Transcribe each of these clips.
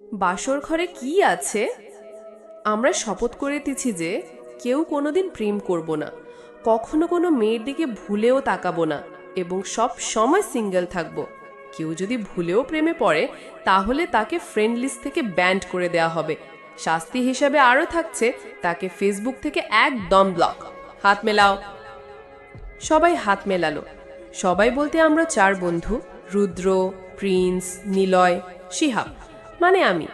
বাসর ঘরে কি আছে? আমরা শপথ করিতেছি যে কেউ কোনোদিন প্রেম করব না, কখনো কোনো মেয়ের দিকে ভুলেও তাকাবো না এবং সব সময় সিঙ্গেল থাকব। কেউ যদি ভুলেও প্রেমে পড়ে, তাহলে তাকে ফ্রেন্ড লিস্ট থেকে ব্যান্ড করে দেওয়া হবে। শাস্তি হিসাবে আরও থাকছে, তাকে ফেসবুক থেকে একদম ব্লক হাত মেলাও। সবাই হাত মেলালো। সবাই বলতে আমরা চার বন্ধু, রুদ্র, প্রিন্স, নিলয়, শিহাব। মানে আমি।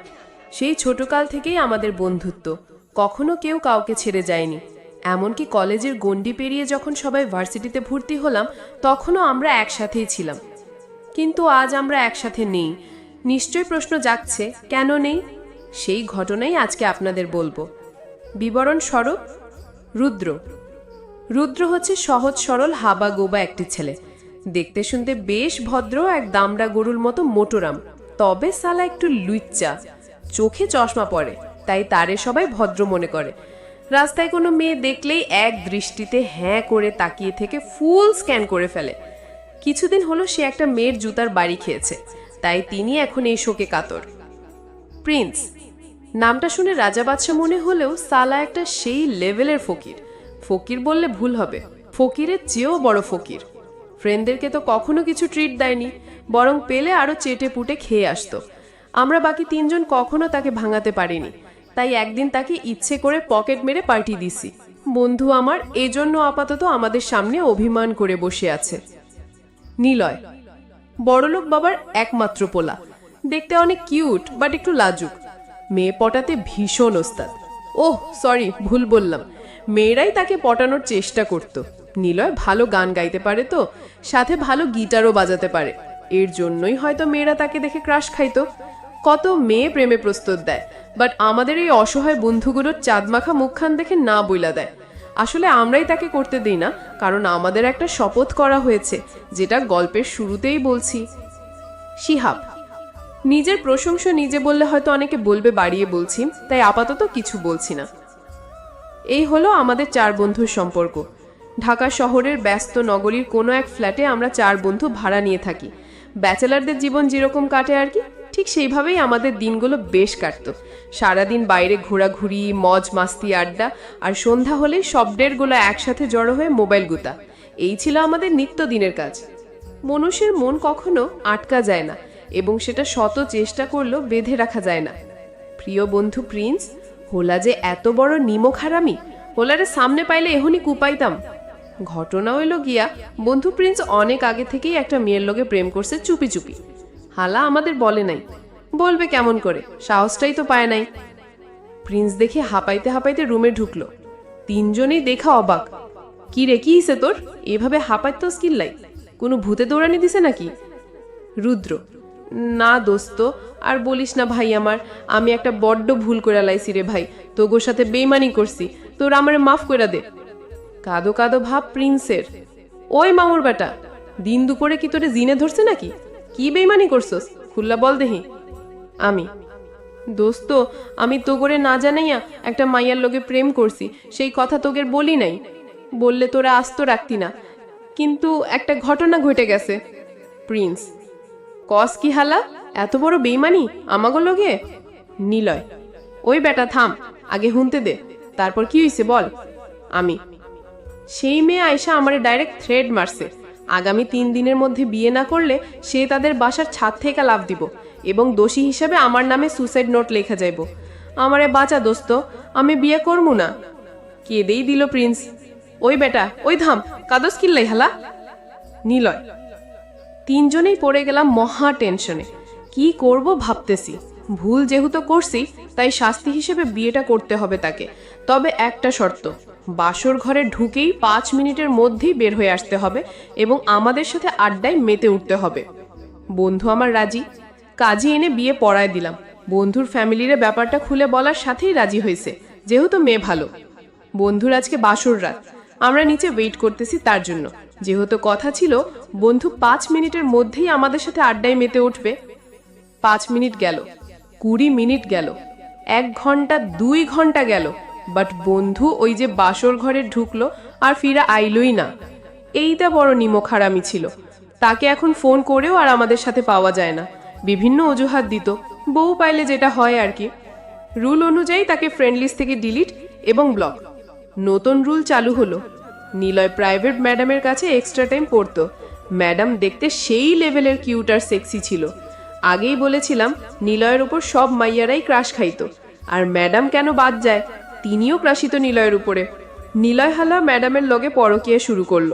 সেই ছোটকাল থেকেই আমাদের বন্ধুত্ব। কখনো কেউ কাউকে ছেড়ে যায়নি। এমনকি কলেজের গণ্ডি পেরিয়ে যখন সবাই ভার্সিটিতে ভর্তি হলাম, তখনও আমরা একসাথেই ছিলাম। কিন্তু আজ আমরা একসাথে নেই। নিশ্চয় প্রশ্ন জাগছে, কেন নেই? সেই ঘটনাই আজকে আপনাদের বলব। বিবরণ স্বরূপ, রুদ্র। রুদ্র হচ্ছে সহজ সরল হাবা গোবা একটি ছেলে। দেখতে শুনতে বেশ ভদ্র, এক দামড়া গরুর মতো মোটোরাম। তবে সালা একটু লুচ্চা। চোখে চশমা পড়ে তাই তারে সবাই ভদ্র মনে করে। রাস্তায় কোনো মেয়ে দেখলেই এক দৃষ্টিতে হ্যাঁ করে তাকিয়ে থেকে ফুল স্ক্যান করে ফেলে। কিছুদিন হলো সে একটা মেয়ের জুতার বাড়ি খেয়েছে, তাই তিনি এখন এই শোকে কাতর। প্রিন্স, নামটা শুনে রাজা বাদশাহ মনে হলেও সালা একটা সেই লেভেলের ফকির। ফকির বললে ভুল হবে, ফকিরের চেয়েও বড় ফকির। ফ্রেন্ডদেরকে তো কখনো কিছু ট্রিট দেয়নি বরং পেলে আরও চেটে পুটে খেয়ে আসতো। আমরা বাকি তিনজন কখনো তাকে ভাঙাতে পারিনি। তাই একদিন তাকে ইচ্ছে করে পকেট মেরে পার্টি দিছি। বন্ধু আমার, এজন্য আপাতত আমাদের সামনে অভিমান করে বসে আছে। নিলয়, বড়লোক বাবার একমাত্র পোলা। দেখতে অনেক কিউট, বাট একটু লাজুক। মেয়ে পটাতে ভীষণ ওস্তাদ। ওহ, সরি, ভুল বললাম। মেয়েরাই তাকে পটানোর চেষ্টা করত। নিলয় ভালো গান গাইতে পারে তো, সাথে ভালো গিটারও বাজাতে পারে। এর জন্যই হয়তো মেয়েরা তাকে দেখে ক্রাশ খাইতো। কত মেয়ে প্রেমে প্রস্তুত দেয় বাট আমাদের এই অসহায় বন্ধুগুলোর চাঁদমাখা মুখখান দেখে না বইলা দেয়। আসলে আমরাই তাকে করতে দিই না, কারণ আমাদের একটা শপথ করা হয়েছে, যেটা গল্পের শুরুতেই বলছি। শিহাব, নিজের প্রশংসা নিজে বললে হয়তো অনেকে বলবে বাড়িয়ে বলছি, তাই আপাতত কিছু বলছি না। এই হলো আমাদের চার বন্ধুর সম্পর্ক। ঢাকা শহরের ব্যস্ত নগরীর কোনো এক ফ্ল্যাটে আমরা চার বন্ধু ভাড়া নিয়ে থাকি। ব্যাচেলারদের জীবন যেরকম কাটে আর কি, ঠিক সেইভাবেই আমাদের দিনগুলো বেশ কাটতো। সারাদিন বাইরে ঘোরাঘুরি, মজ মাস্তি, আড্ডা আর সন্ধ্যা হলেই শব্দেরগুলো একসাথে জড়ো হয়ে মোবাইল গুতা। এই ছিল আমাদের নিত্যদিনের কাজ। মনুষ্যের মন কখনো আটকা যায় না এবং সেটা শত চেষ্টা করলেও বেঁধে রাখা যায় না। প্রিয় বন্ধু প্রিন্স, হোলা যে এত বড় নিমক হারামি হোলারে সামনে পাইলে এহনি কুপাইতাম। ঘটনা হইল গিয়া। বন্ধু প্রিন্স অনেক আগে থেকেই একটা মেয়ের লোকে প্রেম করছে চুপি চুপি। হালা আমাদের বলে নাই। বলবে কেমন করে? সাহসটাই তো পায় নাই। প্রিন্স দেখে হাঁপাইতে হাঁপাইতে রুমে ঢুকলো। তিনজনেই দেখা অবাক। কি রে, কি হিসে তোর? এভাবে হাঁপাইতো স্কিল্লাই কোনো ভূতে দৌড়ানি দিছে নাকি? রুদ্র, না দোস্ত, আর বলিস না ভাই আমার, আমি একটা বড্ড ভুল করে লাইছি রে ভাই। তোগোর সাথে বেইমানি করছি। তোর আমারে মাফ করে দে। কাদো কাদো ভাব প্রিন্সের। ওই মামুর বেটা, দিন দুপুরে কি তোরে জিনে ধরছে নাকি? কি বেইমানি করছস? খুল্লা বল দেহি। আমি। দোস্ত, আমি তোগরে না জানাইয়া একটা মাইয়ার লোকে প্রেম করছি, সেই কথা তোগের বলি নাই। বললে তোরা আস্ত রাখতি না। কিন্তু একটা ঘটনা ঘটে গেছে। প্রিন্স, কস কি হালা? এত বড় বেইমানি আমাগো লোকে নিলয়, ওই বেটা থাম, আগে হুনতে দে। তারপর কি হইছে বল? আমি। সেই মেয়ে আয়সা আমারে ডাইরেক্ট থ্রেড মারছে। আগামী তিন দিনের মধ্যে বিয়ে না করলে সে তাদের বাসার ছাদ থেকে লাভ দিব এবং দোষী হিসেবে আমার নামে সুসাইড নোট লেখা যাইব। আমারে বাঁচা দোস্ত, আমি বিয়ে করব না। কেঁদেই দিল প্রিন্স। ওই বেটা, ওই ধাম কাদস কিল্লাই হালা? নিলয়, তিনজনেই পড়ে গেলাম মহা টেনশনে কি করব ভাবতেছি। ভুল যেহেতু করছি, তাই শাস্তি হিসেবে বিয়েটা করতে হবে তাকে। তবে একটা শর্ত, বাসর ঘরে ঢুকেই পাঁচ মিনিটের মধ্যেই বের হয়ে আসতে হবে এবং আমাদের সাথে আড্ডায় মেতে উঠতে হবে। বন্ধু আমার রাজি কাজে এনে বিয়ে পড়ায় দিলাম। বন্ধুর ফ্যামিলির ব্যাপারটা খুলে বলার সাথেই রাজি হয়েছে, যেহেতু মেয়ে ভালো। বন্ধুর আজকে বাসর রাত, আমরা নিচে ওয়েট করতেছি তার জন্য। যেহেতু কথা ছিল, বন্ধু পাঁচ মিনিটের মধ্যেই আমাদের সাথে আড্ডায় মেতে উঠবে। পাঁচ মিনিট গেল। কুড়ি মিনিট গেল। এক ঘণ্টা, দুই ঘণ্টা গেল। বাট বন্ধু ওই যে বাসর ঘরে ঢুকলো আর ফিরা আইলই না। এইটা বড় নিমক হারামি ছিল। তাকে এখন ফোন করেও আর আমাদের সাথে পাওয়া যায় না। বিভিন্ন অজুহাত দিত। বউ পাইলে যেটা হয় আর কি। রুল অনুযায়ী তাকে ফ্রেন্ড লিস্ট থেকে ডিলিট এবং ব্লক নতুন রুল চালু হলো। নিলয় প্রাইভেট ম্যাডামের কাছে এক্সট্রা টাইম পড়তো। ম্যাডাম দেখতে সেই লেভেলের কিউট আর সেক্সি ছিল। আগেই বলেছিলাম, নিলয়ের উপর সব মাইয়ারাই ক্রাশ খাইত। আর ম্যাডাম কেন বাদ যায়? তিনিও ক্রাশিত নিলয়ের উপরে। নিলয় হালা ম্যাডামের লগে পরকিয়া শুরু করল।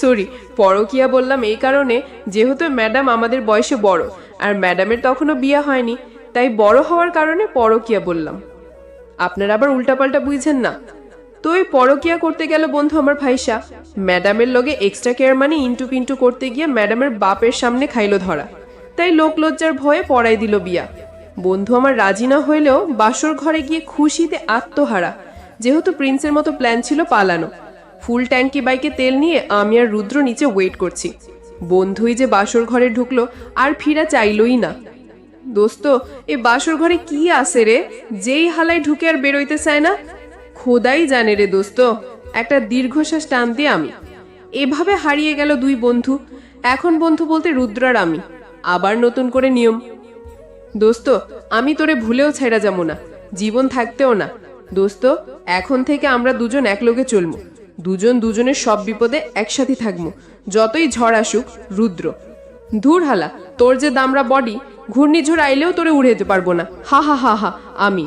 সরি, পরকিয়া বললাম এই কারণে যেহেতু ম্যাডাম আমাদের বয়সে বড়, আর ম্যাডামের তখনও বিয়ে হয়নি, তাই বড় হওয়ার কারণে পরকিয়া বললাম। আপনারা আবার উল্টাপাল্টা বুঝছেন না। তো ওই পরকিয়া করতে গেল বন্ধু আমার ভাইসা। ম্যাডামের লগে এক্সট্রা কেয়ার মানে ইন্টু পিন্টু করতে গিয়ে ম্যাডামের বাপের সামনে খাইলো ধরা। তাই লোকলজ্জার ভয়ে পড়াই দিল বিয়া। বন্ধু আমার রাজি না হইলেও বাসর ঘরে গিয়ে খুশিতে আত্মহারা। যেহেতু প্রিন্সের মতো প্ল্যান ছিল পালানো। ফুল ট্যাঙ্কি বাইকে তেল নিয়ে আমি আর রুদ্র নিচে ওয়েট করছি। বন্ধুই যে বাসর ঘরে ঢুকলো আর ফিরা চাইলই না। দোস্ত, এ বাসর ঘরে কি আছে রে? যেই হালায় ঢুকে আর বেরোইতে চায় না? খোদাই জানে রে দোস্ত, একটা দীর্ঘশ্বাস টান দিয়ে আমি। এভাবে হারিয়ে গেল দুই বন্ধু। এখন বন্ধু বলতে রুদ্রার আমি। আবার নতুন করে নিয়ম। দোস্ত, আমি তোরে ভুলেও ছেড়া যাব না। জীবন থাকতেও না। দোস্ত, এখন থেকে আমরা দুজন একলগে চলবো। দুজন দুজনের সব বিপদে একসাথে থাকব। যতই ঝড় আসুক, রুদ্র। ধুর হালা, তোর যে দামরা বডি ঘূর্ণিঝড় আইলেও তোরে উড়ে যেতে পারব না। হা হা হা হা, আমি।